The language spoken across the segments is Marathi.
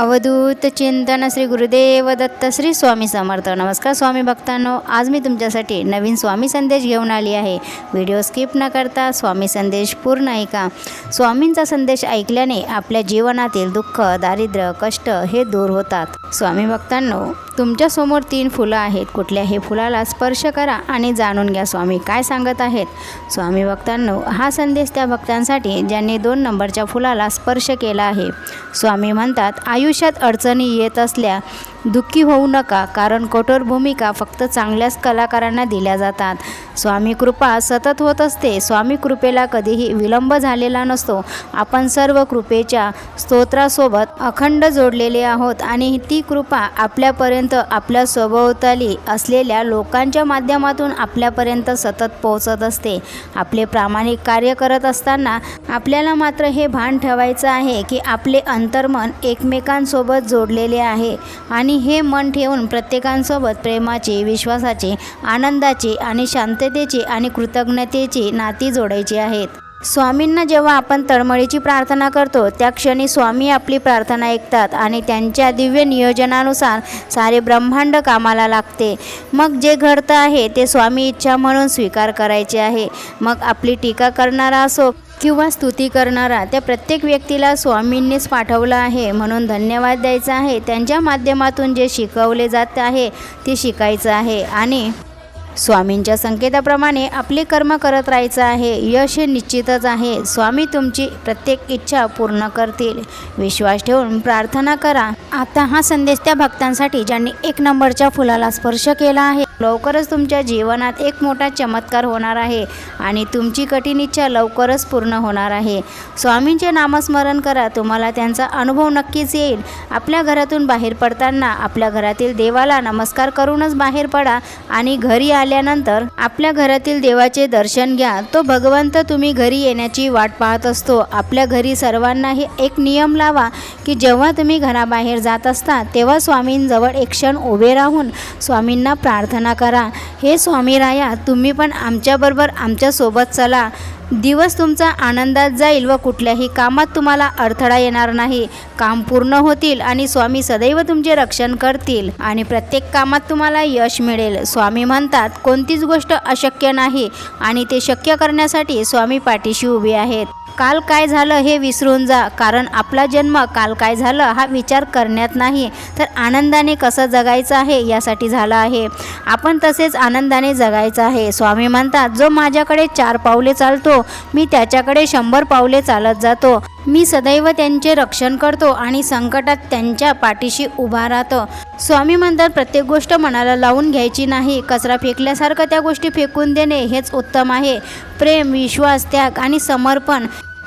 अवधूत चिंतन श्री गुरुदेव दत्त श्री स्वामी समर्थ. नमस्कार स्वामी भक्तांनो आज मी तुमच्यासाठी नवीन स्वामी संदेश घेऊन आली आहे. व्हिडिओ स्किप न करता स्वामी संदेश पूर्ण ऐका. स्वामींचा संदेश ऐकल्याने आपल्या जीवनातील दुःख दारिद्र्य कष्ट हे दूर होतात. स्वामी भक्तांनो तुमच्यासमोर तीन फुलं आहेत. कुठल्याही फुलाला स्पर्श करा आणि जाणून घ्या स्वामी काय सांगत आहेत. स्वामी भक्तांनो हा संदेश त्या भक्तांसाठी ज्यांनी दोन नंबरच्या फुलाला स्पर्श केला आहे. स्वामी म्हणतात आयु आयुष्यात अडचणी येत असल्या दुःखी होऊ नका कारण कठोर भूमिका फक्त चांगल्याच कलाकारांना दिल्या जातात. स्वामी कृपा सतत होत असते. स्वामी कृपेला कधीही विलंब झालेला नसतो. आपण सर्व कृपेच्या स्तोत्रासोबत अखंड जोडलेले आहोत आणि ती कृपा आपल्यापर्यंत आपल्या सभोवताली असलेल्या लोकांच्या माध्यमातून आपल्यापर्यंत सतत पोहोचत असते. आपले प्रामाणिक कार्य करत असताना आपल्याला मात्र हे भान ठेवायचं आहे की आपले अंतर्मन एकमेकांसोबत जोडलेले आहे आणि हे मन ठेवून प्रत्येकांसोबत प्रेमाची विश्वासाची आनंदाची आणि शांततेची आणि कृतज्ञतेची नाती जोडायची आहेत. स्वामींना जेव्हा आपण तळमळीची प्रार्थना करतो त्या क्षणी स्वामी आपली प्रार्थना ऐकतात आणि त्यांच्या दिव्य नियोजनानुसार सारे ब्रह्मांड कामाला लागते. मग जे घडतं आहे ते स्वामी इच्छा म्हणून स्वीकार करायचे आहे. मग आपली टीका करणारा असो किंवा स्तुती करणारा त्या प्रत्येक व्यक्तीला स्वामींनीच पाठवलं आहे. म्हणून धन्यवाद द्यायचा आहे. त्यांच्या माध्यमातून जे शिकवले जात आहे ते शिकायचं आहे. आणि स्वामींच्या संकेताप्रमाणे आपले कर्म करत राहायचं आहे. यश हे निश्चितच आहे. स्वामी तुमची प्रत्येक इच्छा पूर्ण करतील. विश्वास ठेवून प्रार्थना करा. आता हा संदेश त्या भक्तांसाठी ज्यांनी एक नंबरच्या फुलाला स्पर्श केला आहे. लवकरच तुमच्या जीवनात एक मोठा चमत्कार होणार आहे आणि तुमची कठीण इच्छा लवकरच पूर्ण होणार आहे. स्वामींचे नामस्मरण करा. तुम्हाला त्यांचा अनुभव नक्कीच येईल. आपल्या घरातून बाहेर पडताना आपल्या घरातील देवाला नमस्कार करूनच बाहेर पडा आणि घरी आल्यानंतर आपल्या घरातील देवाचे दर्शन घ्या. तो भगवंत तुम्ही घरी येण्याची वाट पाहत असतो. आपल्या घरी सर्वांनाही एक नियम लावा की जेव्हा तुम्ही घराबाहेर जात असता तेव्हा स्वामींजवळ एक क्षण उभे राहून स्वामींना प्रार्थना करा. हे स्वामी राया तुम्ही पण आमच्याबरोबर आमच्यासोबत चला. दिवस तुमचा आनंदात जाईल व कुठल्याही कामात तुम्हाला अडथळा येणार नाही. काम पूर्ण होतील आणि स्वामी सदैव तुमचे रक्षण करतील आणि प्रत्येक कामात तुम्हाला यश मिळेल. स्वामी म्हणतात कोणतीच गोष्ट अशक्य नाही आणि ते शक्य करण्यासाठी स्वामी पाठीशी उभे आहेत. काल काय झालं हे विसरून जा कारण आपला जन्म काल काय झालं हा विचार करण्यात नाही. तर आनंदाने कसं जगायचं आहे यासाठी झाला आहे. आपण तसेच आनंदाने जगायचं आहे. स्वामी म्हणतात जो माझ्याकडे चार पावले चालतो मी त्याच्याकडे शंभर पावले चालत जातो. मी सदैव त्यांचे रक्षण करतो आणि संकटात त्यांच्या पाठीशी उभा राहतो. स्वामी म्हणतात प्रत्येक गोष्ट मनाला लावून घ्यायची नाही. कचरा फेकल्यासारखं त्या गोष्टी फेकून देणे हेच उत्तम आहे. प्रेम विश्वास त्याग आणि समर्पण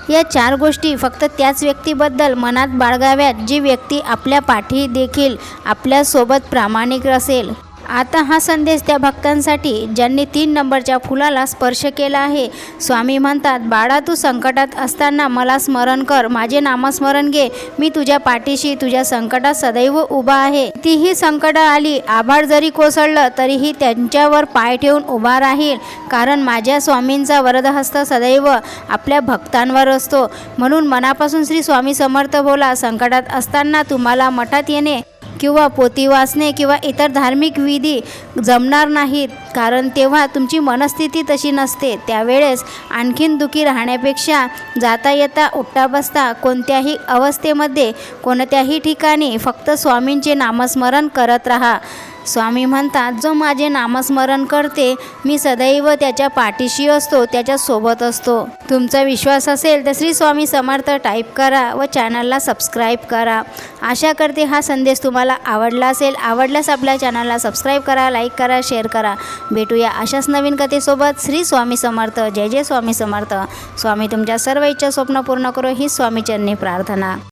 या चार गोष्टी फक्त त्याच व्यक्तीबद्दल मनात बाळगाव्यात जी व्यक्ती आपल्या पाठी देखील आपल्यासोबत प्रामाणिक असेल. आता हा संदेश त्या भक्तांसाठी ज्यांनी तीन नंबरच्या फुलाला स्पर्श केला आहे. स्वामी म्हणतात बाळा तू संकटात असताना मला स्मरण कर. माझे नामस्मरण घे. मी तुझ्या पाठीशी तुझ्या संकटात सदैव उभा आहे. तीही संकट आली आभाळ जरी कोसळलं तरीही त्यांच्यावर पाय ठेवून उभा राहील. कारण माझ्या स्वामींचा वरदहस्त सदैव आपल्या भक्तांवर असतो. म्हणून मनापासून श्री स्वामी समर्थ बोला संकटात असताना तुम्हाला मठात येणे किंवा पोती वाचणे किंवा इतर धार्मिक विधी जमणार नाहीत कारण तेव्हा तुमची मनस्थिती तशी नसते. त्यावेळेस आणखीन दुखी राहण्यापेक्षा जाता येता उठता बसता कोणत्याही अवस्थेमध्ये कोणत्याही ठिकाणी फक्त स्वामींचे नामस्मरण करत राहा. स्वामी म्हणतात जो माझे नामस्मरण करते मी सदैव त्याच्या पाठीशी असतो त्याच्या सोबत असतो. तुमचा विश्वास असेल तर श्री स्वामी समर्थ टाईप करा व चॅनलला सबस्क्राईब करा. आशा करते हा संदेश तुम्हाला आवडला असेल. आवडल्यास आपल्या चॅनलला सबस्क्राईब करा लाईक करा शेअर करा. भेटूया अशाच नवीन कथेसोबत. श्री स्वामी समर्थ. जय जय स्वामी समर्थ. स्वामी तुमच्या सर्व इच्छा स्वप्न पूर्ण करो. ही स्वामीचरणी प्रार्थना.